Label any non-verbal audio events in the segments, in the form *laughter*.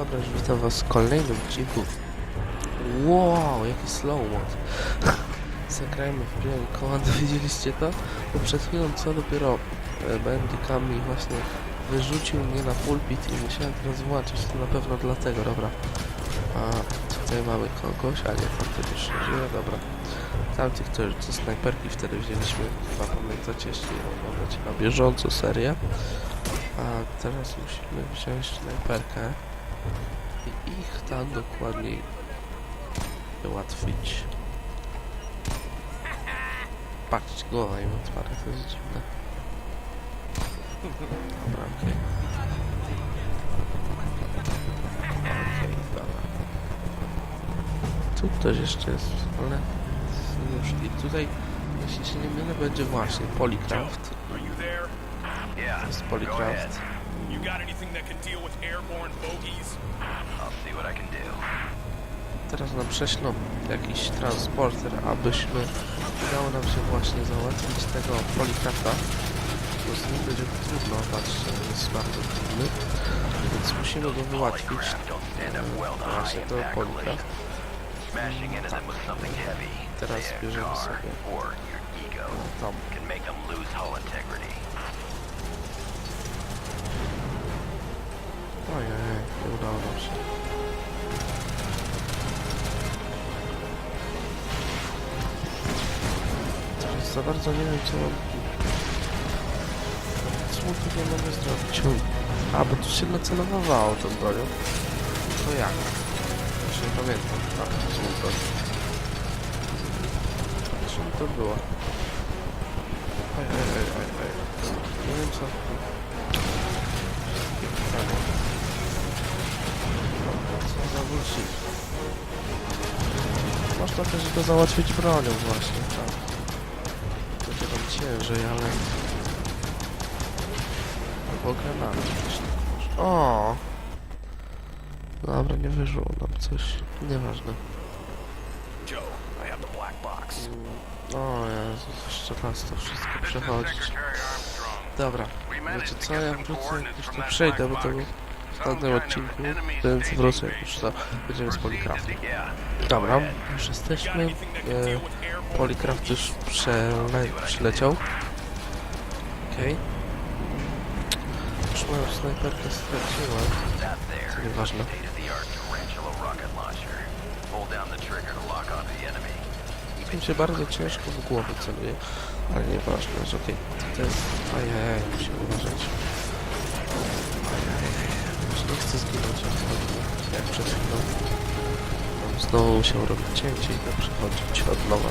Dobra, już witam was w kolejnym odcinku. Wow, jaki slow mod. *laughs* Zagrajmy w Real Command, *laughs* widzieliście to? Bo przed chwilą co dopiero e, bandikami właśnie wyrzucił mnie na pulpit i musiałem teraz włączyć. To na pewno dlatego, dobra. A tutaj mamy kogoś, a nie, tamten już nie żyje, dobra. Tamtych to już co snajperki wtedy wzięliśmy, chyba pamiętacie, jeśli oglądacie na bieżąco serię. A teraz musimy wziąć snajperkę i ich tam dokładniej załatwić. Patrzcie, głowa im otwarta, to jest dziwne. Dobra, okej. Okej, dobra. Tu ktoś jeszcze jest, ale już i tutaj, jeśli się nie mylę, będzie właśnie Polycraft. To jest. Polycraft. You got anything that can deal with airborne bogeys? I'll see what I can do. Teraz nam prześlą jakiś transporter, abyśmy udało nam się właśnie załatwić tego Polycrafta. Bo z nim będzie trudno, patrzcie, jest bardzo trudny. Więc musimy go wyłatwić. Właśnie to heavy, Teraz bierzemy sobie tam. Ojej, nie udało nam się. Za bardzo nie wiem co mam... Co mu tutaj mamy zrobić? A, bo tu się nacelowało tą bronią. To jak? Już nie pamiętam. Tak, to są broń. Czym to było? Oj, oj, oj, oj, oj. Nie wiem co... bullshit. Można też go załatwić bronią właśnie, tak. Będzie tam ciężej, ale... Albo tak może. O! Dobra, nie wyszło nam coś. Nieważne. O Jezus, jeszcze raz to wszystko przechodzić. Dobra, wiecie co, ja wrócę, już to przejdę, bo to był ostatnim odcinku, więc wrócę, jak już to będziemy z Polycraftem. Yeah, Dobra, już jesteśmy. E, Polycraft już przele przyleciał. Okej. Już moją snajperkę straciłem. To nieważne. To. Mi się bardzo ciężko w głowę celuje, ale nieważne, że okej. To jest... Ajajaj, musimy uważać. Nie chcę zginąć jak, przed chwilą. Znowu musiał robić cięcie i to przechodzić od nowa.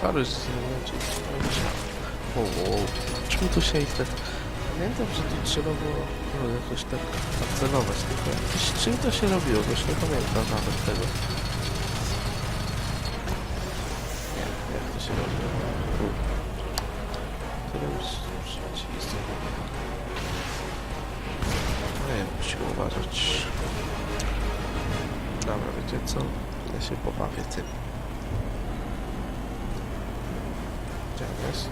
Sorry, że się Wow, wow. Czemu tu się tak... Pamiętam, że tu trzeba było no, jakoś tak, tak celować, tylko jakoś, czym to się robiło, bo już nie pamiętam nawet tego. Nie, jak to się robiło. Tu. Musimy uważać. Dobra, wiecie co? Ja się pobawię tym. Gdzie jest?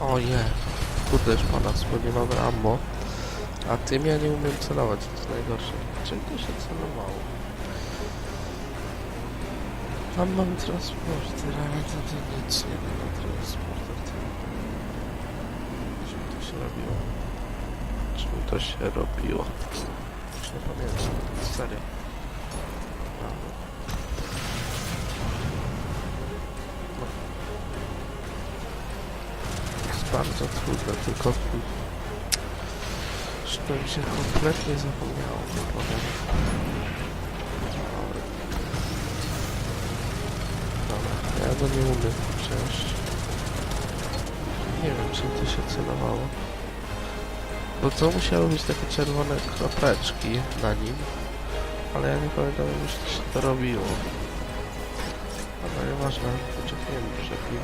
O nie. Kurde, już pana bo ammo. A tym ja nie umiem celować, to jest najgorsze. Czym to się celowało? Tam mam transporter, ale to, to nic nie ma na transporter. Czym to się robiło? Czym to się robiło? Już nie pamiętam, serio. Bardzo trudne, tylko... Że mi się kompletnie zapomniało, powiem. Dobra. Ja go nie umiem wziąć. Nie wiem, czym to się celowało. Bo to musiały być takie czerwone kropeczki na nim. Ale ja nie pamiętam już się to robiło. Ale nieważne, wyczekiłem brzegi.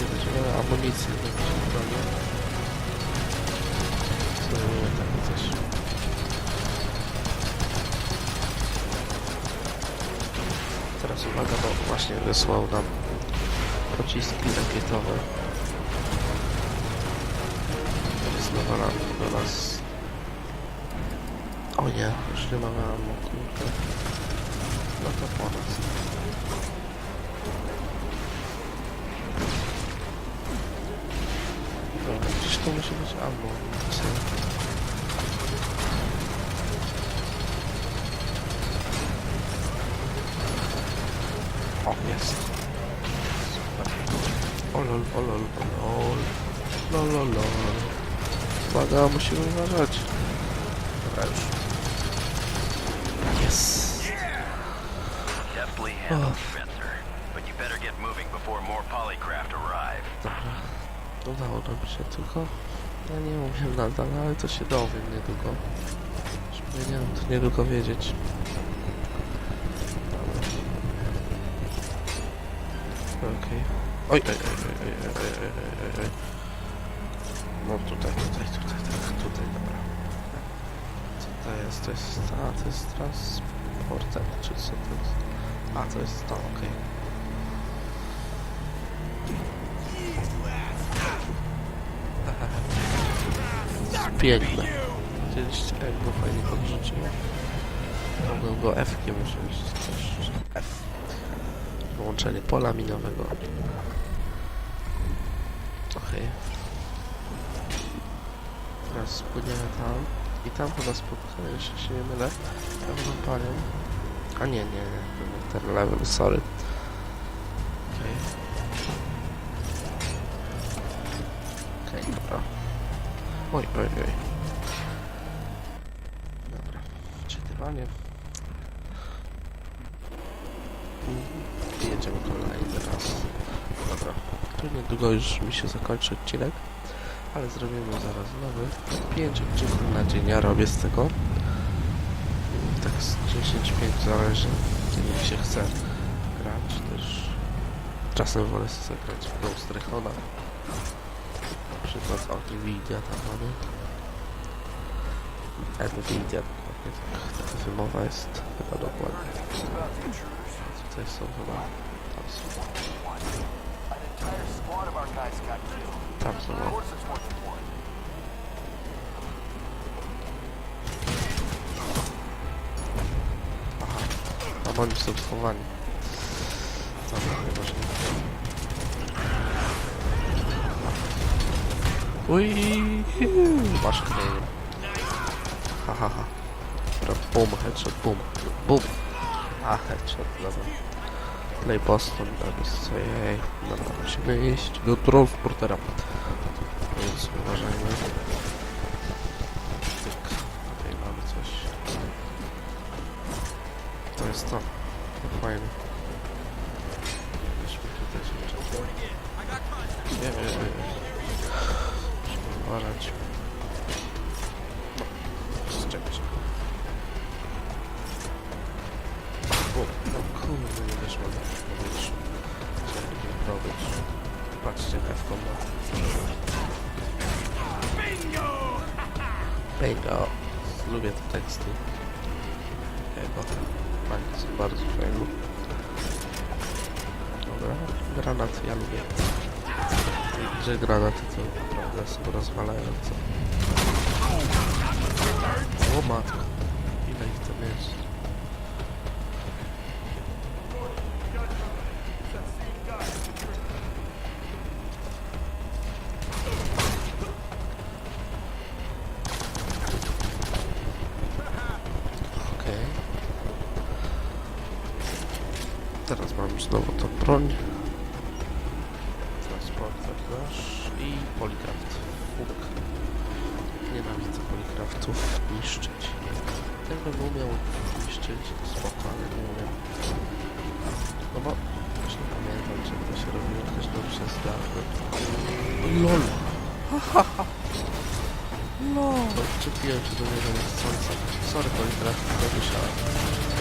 Nie będziemy mieli amunicji do broni. Zrobimy takie coś. Teraz uwaga, bo właśnie wysłał nam pociski rakietowe. Znowu nam do nas... O nie, już nie mamy ammo, kurde. No to po nas. Dobra, gdzieś tu musi być ammo. O, jest. O lol, o lol, o lol. Lol, lol, lol. Uwaga, musimy uważać. Dobra, już. Yes. Deftly handled, Spencer. But you better get moving before more polycraft arrive. Dobra. Udało nam się tylko. Ja nie umiem nadal, ale to się dowiem niedługo. Powinienem to niedługo wiedzieć. Okej. Oj, oj, oj, oj, oj, oj, oj, oj, oj. No tutaj, tutaj, tutaj, tak, tutaj, dobra. Co to jest? To jest, a, to jest transporter, czy co to jest? A, to jest to, okej. Piękne. Widzieliście jak go fajnie podrzuciło? Mogłem go F-kiem użyć też. F. Połączenie pola minowego. Okej. Teraz spłyniemy tam. I tam chyba spotkamy, jeśli się nie mylę. Pewną panią. A nie, nie, nie. Ten level, sorry. Okej. Okej, dobra. Oj, oj, oj. Dobra, wczytywanie. Mhm. Jedziemy kolejny raz. Dobra, tu niedługo już mi się zakończy odcinek, ale zrobimy zaraz nowy. 5 odcinków na dzień ja robię z tego. Tak z 10-5 zależy, kiedy mi się chce grać też. Czasem wolę sobie zagrać w Ghost Recona. Przykład Nvidia tam mamy. Nvidia dokładnie, tak, taka wymowa jest chyba dokładnie. Tutaj są chyba, tam są, tam są, no. Aha, a oni są schowani. Dobra, nieważne. Uj, masz kamienie. Ha, ha, ha. Dobra, boom, headshot, boom, boom. A, headshot, dobra. Play Boston, tak jest co jej. Dobra, musimy iść do transportera. Więc uważajmy. Tyk, tutaj mamy coś. To jest to. Fajne. Weźmy tutaj się Nie nie. Musimy uważać. Z czegoś. O, no kurde, nie weszło na powietrzu. Chciałem nie robić. Patrzcie, F-kom ma. Bingo! Bingo. *laughs* Lubię te teksty. Jego. Bardzo, bardzo fajne. Dobra, granat ja lubię. Że granaty to naprawdę są rozwalające. O matko. Ile ich tam jest? Teraz mam znowu tą broń. Niszczyć. Jakbym umiał niszczyć, spoko, ale nie umiem. No bo już nie pamiętam, czy to się robiło, też dobrze zdarzyło. LOL! To odczepiłem się do niego niechcący. Sorry, Poli, teraz tylko wysiadłem.